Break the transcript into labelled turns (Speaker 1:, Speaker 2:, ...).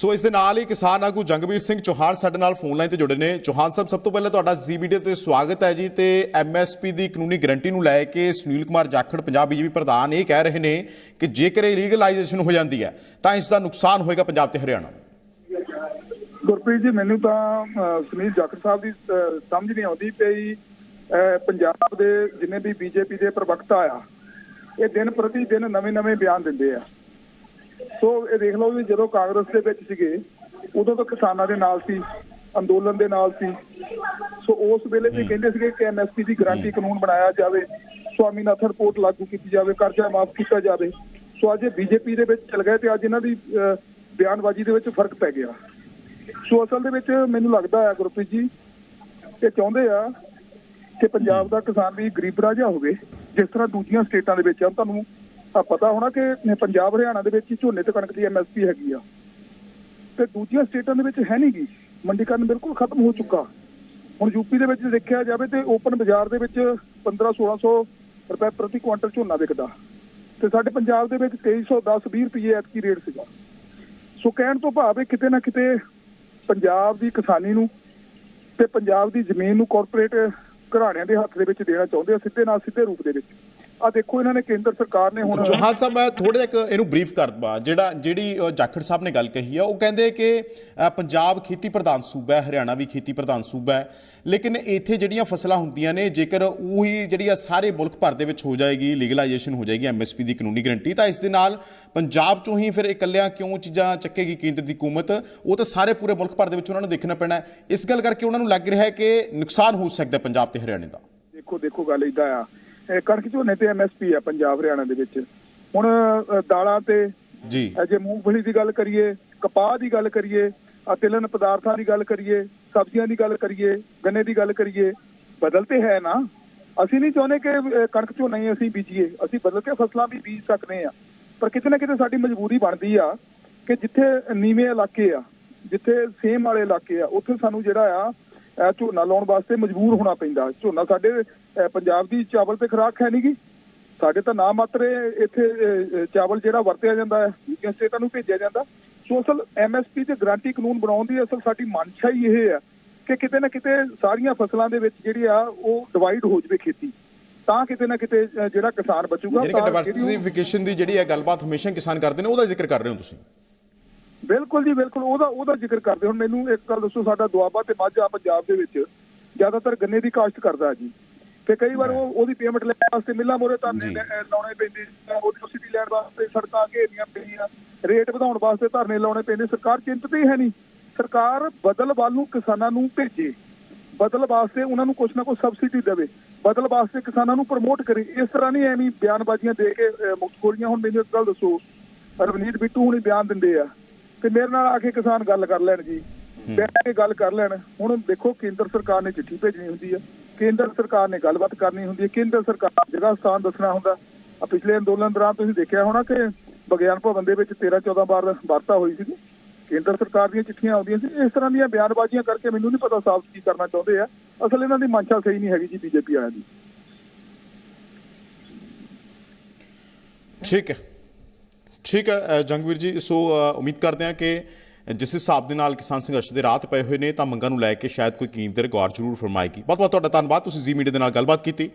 Speaker 1: ਸੋ ਇਸ ਦੇ ਨਾਲ ਹੀ ਕਿਸਾਨ ਆਗੂ ਜੰਗਵੀਰ ਸਿੰਘ ਚੌਹਾਨ ਸਾਡੇ ਨਾਲ ਫੋਨ ਲਾਈਨ ਤੇ ਜੁੜੇ ਨੇ। ਚੌਹਾਨ ਸਾਹਿਬ, ਸਭ ਤੋਂ ਪਹਿਲਾਂ ਤੁਹਾਡਾ ਜ਼ੀ ਵੀਡੀਓ ਤੇ ਸਵਾਗਤ ਹੈ ਜੀ ਤੇ ਐਮਐਸਪੀ ਦੀ ਕਾਨੂੰਨੀ ਗਰੰਟੀ ਨੂੰ ਲੈ ਕੇ ਸੁਨੀਲ ਕੁਮਾਰ ਜਾਖੜ, ਪੰਜਾਬ ਬੀਜੇਪੀ ਪ੍ਰਧਾਨ, ਇਹ ਕਹਿ ਰਹੇ ਨੇ ਕਿ ਜੇਕਰ ਇਹ ਲੀਗਲਾਈਜੇਸ਼ਨ ਹੋ ਜਾਂਦੀ ਹੈ, ਤਾਂ ਇਸ ਦਾ ਨੁਕਸਾਨ ਹੋਏਗਾ ਪੰਜਾਬ ਤੇ ਹਰਿਆਣਾ।
Speaker 2: ਗੁਰਪ੍ਰੀਤ ਜੀ, ਮੈਨੂੰ ਤਾਂ ਸੁਨੀਲ ਜਾਖੜ ਸਾਹਿਬ ਦੀ ਸਮਝ ਨਹੀਂ ਆਉਂਦੀ ਪਈ ਪੰਜਾਬ ਦੇ ਜਿੰਨੇ ਵੀ ਬੀਜੇਪੀ ਦੇ ਪ੍ਰਵਕਤਾ ਆ, ਇਹ ਦਿਨ ਪ੍ਰਤੀ ਦਿਨ ਨਵੇਂ-ਨਵੇਂ ਬਿਆਨ ਦਿੰਦੇ ਆ। ਸੋ ਇਹ ਦੇਖ ਲਓ ਵੀ ਜਦੋਂ ਕਾਂਗਰਸ ਦੇ ਵਿੱਚ ਸੀਗੇ ਉਦੋਂ ਤਾਂ ਕਿਸਾਨਾਂ ਦੇ ਨਾਲ ਸੀ ਅੰਦੋਲਨ ਦੇ ਨਾਲ ਸੀ। ਸੋ ਉਸ ਵੇਲੇ ਵੀ ਕਹਿੰਦੇ ਸੀਗੇ ਕਿ ਐਮਐਸਪੀ ਦੀ ਗਾਰੰਟੀ ਕਾਨੂੰਨ ਬਣਾਇਆ ਜਾਵੇ ਸਵਾਮੀਨਾਥਨ ਰਿਪੋਰਟ ਲਾਗੂ ਕੀਤੀ ਜਾਵੇ ਕਰਜ਼ਾ ਮਾਫ ਕੀਤਾ ਜਾਵੇ। ਸੋ ਅੱਜ ਇਹ ਬੀਜੇਪੀ ਦੇ ਵਿੱਚ ਚਲ ਗਏ ਤੇ ਅੱਜ ਇਹਨਾਂ ਦੀ ਬਿਆਨਬਾਜ਼ੀ ਦੇ ਵਿੱਚ ਫ਼ਰਕ ਪੈ ਗਿਆ। ਸੋ ਅਸਲ ਦੇ ਵਿੱਚ ਮੈਨੂੰ ਲੱਗਦਾ ਹੈ ਗੁਰਪ੍ਰੀਤ ਜੀ ਇਹ ਚਾਹੁੰਦੇ ਆ ਕਿ ਪੰਜਾਬ ਦਾ ਕਿਸਾਨ ਵੀ ਗਰੀਬੜਾ ਜਿਹਾ ਹੋਵੇ ਜਿਸ ਤਰ੍ਹਾਂ ਦੂਜੀਆਂ ਸਟੇਟਾਂ ਦੇ ਵਿੱਚ ਆ ਤੁਹਾਨੂੰ ਪਤਾ ਹੋਣਾ ਕਿ ਪੰਜਾਬ, ਹਰਿਆਣਾ ਦੇ ਵਿੱਚ ਝੋਨੇ ਤੇ ਕਣਕ ਦੀ ਐਮਐਸਪੀ ਹੈਗੀ ਆ। ਤੇ ਦੂਜੀਆਂ ਸਟੇਟਾਂ ਦੇ ਵਿੱਚ ਹੈ ਨਹੀਂ ਗੀ। ਮੰਡੀਕਰਨ ਬਿਲਕੁਲ ਖਤਮ ਹੋ ਚੁੱਕਾ। ਹੁਣ ਯੂਪੀ ਦੇ ਵਿੱਚ ਦੇਖਿਆ ਜਾਵੇ ਤੇ ਓਪਨ ਬਾਜ਼ਾਰ ਦੇ ਵਿੱਚ 15 1600 ਰੁਪਏ ਪ੍ਰਤੀ ਕੁਇੰਟਲ ਝੋਨਾ ਵਿਕਦਾ। ਤੇ ਸਾਡੇ ਪੰਜਾਬ ਦੇ ਵਿੱਚ 2310 20 ਰੁਪਏ ਐਤਕੀ ਰੇਟ ਸੀਗਾ। ਸੋ ਕਹਿਣ ਤੋਂ ਭਾਵ ਇਹ ਕਿਤੇ ਨਾ ਕਿਤੇ ਪੰਜਾਬ ਦੀ ਕਿਸਾਨੀ ਨੂੰ ਤੇ ਪੰਜਾਬ ਦੀ ਜ਼ਮੀਨ ਨੂੰ ਕਾਰਪੋਰੇਟ ਘਰਾਣਿਆਂ ਦੇ ਹੱਥ ਦੇ ਵਿੱਚ ਦੇਣਾ ਚਾਹੁੰਦੇ ਆ, ਸਿੱਧੇ ਨਾਲ ਸਿੱਧੇ ਰੂਪ ਦੇ ਵਿੱਚ। ਆ ਦੇਖੋ ਇਹਨਾਂ ਨੇ ਕੇਂਦਰ ਸਰਕਾਰ ਨੇ ਹੁਣ
Speaker 1: ਚੌਹਾਨ ਸਾਹਿਬ ਮੈਂ ਥੋੜਾ ਜਿਹਾ ਇਹਨੂੰ ਬਰੀਫ ਕਰ ਦਵਾਂ। ਜਿਹੜਾ ਜਿਹੜੀ ਜਾਖੜ ਸਾਹਿਬ ਨੇ ਗੱਲ ਕਹੀ ਆ ਉਹ ਕਹਿੰਦੇ ਕਿ ਪੰਜਾਬ ਖੇਤੀ ਪ੍ਰਧਾਨ ਸੂਬਾ ਹੈ ਹਰਿਆਣਾ ਵੀ ਖੇਤੀ ਪ੍ਰਧਾਨ ਸੂਬਾ ਹੈ ਲੇਕਿਨ ਇੱਥੇ ਜਿਹੜੀਆਂ ਫਸਲਾਂ ਹੁੰਦੀਆਂ ਨੇ ਜੇਕਰ ਉਹੀ ਜਿਹੜੀ ਆ ਸਾਰੇ ਮੁਲਕ ਭਰ ਦੇ ਵਿੱਚ ਹੋ ਜਾਏਗੀ ਲੀਗਲਾਈਜੇਸ਼ਨ ਹੋ ਜਾਏਗੀ ਐਮਐਸਪੀ ਦੀ ਕਾਨੂੰਨੀ ਗਰੰਟੀ ਤਾਂ ਇਸ ਦੇ ਨਾਲ ਪੰਜਾਬ ਚੋਂ ਹੀ ਫਿਰ ਇਕੱਲਿਆਂ ਕਿਉਂ ਚੀਜ਼ਾਂ ਚੱਕੇਗੀ ਕੇਂਦਰ ਦੀ ਹਕੂਮਤ ਉਹ ਤਾਂ ਸਾਰੇ ਪੂਰੇ ਮੁਲਕ ਭਰ ਦੇ ਵਿੱਚ ਉਹਨਾਂ ਨੂੰ ਦੇਖਣਾ ਪੈਣਾ। ਇਸ ਗੱਲ ਕਰਕੇ ਉਹਨਾਂ ਨੂੰ ਲੱਗ ਰਿਹਾ ਹੈ ਕਿ ਨੁਕਸਾਨ ਹੋ ਸਕਦਾ ਪੰਜਾਬ ਤੇ ਹਰਿਆਣੇ ਦਾ।
Speaker 2: ਦੇਖੋ ਦੇਖੋ ਗੱਲ ਇਦਾਂ ਆ। ਕਣਕ ਝੋਨੇ ਤੇ ਐਮਐਸਪੀ ਆ ਪੰਜਾਬ ਹਰਿਆਣਾ ਦੇ ਵਿੱਚ। ਹੁਣ ਦਾਲਾਂ ਤੇ
Speaker 1: ਜੀ।
Speaker 2: ਜੇ ਮੂੰਗਫਲੀ ਦੀ ਗੱਲ ਕਰੀਏ ਕਪਾਹ ਦੀ ਗੱਲ ਕਰੀਏ ਆ ਤਿਲਨ ਪਦਾਰਥਾਂ ਦੀ ਗੱਲ ਕਰੀਏ ਸਬਜ਼ੀਆਂ ਦੀ ਗੱਲ ਕਰੀਏ ਗੰਨੇ ਦੀ ਗੱਲ ਕਰੀਏ ਬਦਲ ਤੇ ਹੈ ਨਾ। ਅਸੀਂ ਨਹੀਂ ਚਾਹੁੰਦੇ ਕਿ ਕਣਕ ਝੋਨਾ ਹੀ ਅਸੀਂ ਬੀਜੀਏ। ਅਸੀਂ ਬਦਲ ਕੇ ਫਸਲਾਂ ਵੀ ਬੀਜ ਸਕਦੇ ਆ ਪਰ ਕਿਤੇ ਨਾ ਕਿਤੇ ਸਾਡੀ ਮਜਬੂਰੀ ਬਣਦੀ ਆ ਕਿ ਜਿੱਥੇ ਨੀਵੇਂ ਇਲਾਕੇ ਆ ਜਿੱਥੇ ਸੇਮ ਵਾਲੇ ਇਲਾਕੇ ਆ ਉੱਥੇ ਸਾਨੂੰ ਜਿਹੜਾ ਆ ਝੋਨਾ ਲਾਉਣ ਵਾਸਤੇ ਮਜਬੂਰ ਹੋਣਾ ਪੈਂਦਾ। ਝੋਨਾ ਸਾਡੇ ਪੰਜਾਬ ਦੀ ਚਾਵਲ ਤੇ ਖੁਰਾਕ ਹੈ ਨਹੀਂਗੀ ਸਾਡੇ ਤਾਂ ਨਾ ਮਾਤਰ ਇੱਥੇ ਚਾਵਲ ਜਿਹੜਾ ਵਰਤਿਆ ਜਾਂਦਾ ਹੈ ਦੂਜੀਆਂ ਸਟੇਟਾਂ ਨੂੰ ਭੇਜਿਆ ਜਾਂਦਾ। ਸੋ ਅਸਲ ਐਮਐਸਪੀ ਤੇ ਗਾਰੰਟੀ ਕਾਨੂੰਨ ਬਣਾਉਣ ਦੀ ਅਸਲ ਸਾਡੀ ਮਨਸ਼ਾ ਹੀ ਇਹ ਹੈ ਕਿ ਕਿਤੇ ਨਾ ਕਿਤੇ ਸਾਰੀਆਂ ਫਸਲਾਂ ਦੇ ਵਿੱਚ ਜਿਹੜੀ ਆ ਉਹ ਡਿਵਾਈਡ ਹੋ ਜਵੇ ਖੇਤੀ। ਤਾਂ ਕਿਤੇ ਨਾ ਕਿਤੇ ਜਿਹੜਾ ਕਿਸਾਨ ਬਚੂਗਾ ਤਾਂ ਜਿਹੜੀ
Speaker 1: ਡਾਇਵਰਸਿਫਿਕੇਸ਼ਨ ਦੀ ਜਿਹੜੀ ਹੈ ਗੱਲਬਾਤ ਹਮੇਸ਼ਾ ਕਿਸਾਨ ਕਰਦੇ ਨੇ ਉਹਦਾ ਜ਼ਿਕਰ ਕਰ ਰਹੇ ਹੋ ਤੁਸੀਂ?
Speaker 2: ਬਿਲਕੁਲ ਜੀ ਬਿਲਕੁਲ। ਉਹਦਾ ਉਹਦਾ ਜ਼ਿਕਰ ਕਰਦੇ ਹੁਣ ਮੈਨੂੰ ਇੱਕ ਗੱਲ ਦੱਸੋ ਸਾਡਾ ਦੁਆਬਾ ਤੇ ਮਾਝਾ ਪੰਜਾਬ ਦੇ ਵਿੱਚ ਜ਼ਿਆਦਾਤਰ ਗੰਨੇ ਦੀ ਕਾਸ਼ਤ ਕਰਦਾ ਜੀ। ਤੇ ਕਈ ਵਾਰ ਉਹ ਉਹਦੀ ਪੇਮੈਂਟ ਲੈਣ ਵਾਸਤੇ ਮਿੱਲਾਂ ਮੋਰੇ ਤਾਂ
Speaker 1: ਜੀ।
Speaker 2: ਲਾਉਣੇ ਪੈਂਦੇ ਉਹਦੀ ਸਿਟੀ ਲੈਣ ਵਾਸਤੇ ਸੜਕਾਂ ਘੇਰੀਆਂ ਪਈਆਂ ਰੇਟ ਵਧਾਉਣ ਵਾਸਤੇ ਧਰਨੇ ਲਾਉਣੇ ਪੈਂਦੇ। ਸਰਕਾਰ ਚਿੰਤਤ ਹੀ ਹੈ ਨਹੀਂ। ਸਰਕਾਰ ਬਦਲ ਵੱਲ ਨੂੰ ਕਿਸਾਨਾਂ ਨੂੰ ਭੇਜੇ। ਬਦਲ ਵਾਸਤੇ ਉਹਨਾਂ ਨੂੰ ਕੁਛ ਨਾ ਕੁਛ ਸਬਸਿਡੀ ਦੇਵੇ। ਬਦਲ ਵਾਸਤੇ ਕਿਸਾਨਾਂ ਨੂੰ ਪ੍ਰਮੋਟ ਕਰੇ। ਇਸ ਤਰ੍ਹਾਂ ਨਹੀਂ ਐਵੇਂ ਬਿਆਨਬਾਜ਼ੀਆਂ ਦੇ ਕੇ ਅਹ, ਮੁਕਤਖੋਰੀਆਂ ਹੁਣ ਮੈਨੂੰ ਇੱਕ ਗੱਲ ਦੱਸੋ। ਰਵਨੀਤ ਬਿੱਟੂ ਹੁਣੀ ਬਿਆਨ ਦਿੰਦੇ ਆ। ਤੇ ਮੇਰੇ ਨਾਲ ਆ ਕੇ ਕਿਸਾਨ ਗੱਲ ਕਰ ਲੈਣ ਜੀ। ਬੈਠ ਕੇ ਗੱਲ ਕਰ ਲੈਣ। ਹੁਣ ਦੇਖੋ ਕੇਂਦਰ ਸਰਕਾਰ ਨੇ ਚਿੱਠੀ ਭੇਜਣੀ ਹੁੰਦੀ ਆ। ਕੇਂਦਰ ਸਰਕਾਰ ਨੇ ਗੱਲਬਾਤ ਕਰਨੀ ਹੁੰਦੀ ਹੈ ਕੇਂਦਰ ਸਰਕਾਰ ਜਗ੍ਹਾ ਸਥਾਨ ਦੱਸਣਾ ਹੁੰਦਾ ਆ ਪਿਛਲੇ ਅੰਦੋਲਨ ਦੌਰਾਨ ਤੁਸੀਂ ਦੇਖਿਆ ਹੋਣਾ ਕਿ ਵਿਗਿਆਨ ਭਵਨ ਦੇ ਵਿੱਚ 13 14 ਵਾਰ ਵਾਰਤਾ ਹੋਈ ਸੀ ਕੇਂਦਰ ਸਰਕਾਰ ਦੀਆਂ ਚਿੱਠੀਆਂ ਆਉਂਦੀਆਂ ਸੀ। ਇਸ ਤਰ੍ਹਾਂ ਦੀਆਂ ਬਿਆਨਬਾਜ਼ੀਆਂ ਕਰਕੇ ਮੈਨੂੰ ਨਹੀਂ ਪਤਾ ਸਾਫ਼ ਕੀ ਕਰਨਾ ਚਾਹੁੰਦੇ ਆ। ਅਸਲ ਇਹਨਾਂ ਦੀ ਮਨਸ਼ਾ ਸਹੀ ਨਹੀਂ ਹੈਗੀ ਜੀ ਬੀਜੇਪੀ ਵਾਲਿਆਂ ਦੀ।
Speaker 1: ਠੀਕ ਹੈ। ਠੀਕ ਹੈ ਜੰਗਵੀਰ ਜੀ, ਸੋ ਉਮੀਦ ਕਰਦੇ ਹਾਂ ਕਿ ਜਿਸ ਹਿਸਾਬ ਦੇ ਨਾਲ ਕਿਸਾਨ ਸੰਘਰਸ਼ ਦੇ ਰਾਤ ਪਏ ਹੋਏ ਨੇ ਤਾਂ ਮੰਗਾਂ ਨੂੰ ਲੈ ਕੇ ਸ਼ਾਇਦ ਕੋਈ ਕੇਂਦਰ ਗੌਰ ਜ਼ਰੂਰ ਫਰਮਾਏਗੀ। ਬਹੁਤ ਬਹੁਤ ਤੁਹਾਡਾ ਧੰਨਵਾਦ। ਤੁਸੀਂ ਜ਼ੀ ਮੀਡੀਆ ਦੇ ਨਾਲ ਗੱਲਬਾਤ ਕੀਤੀ।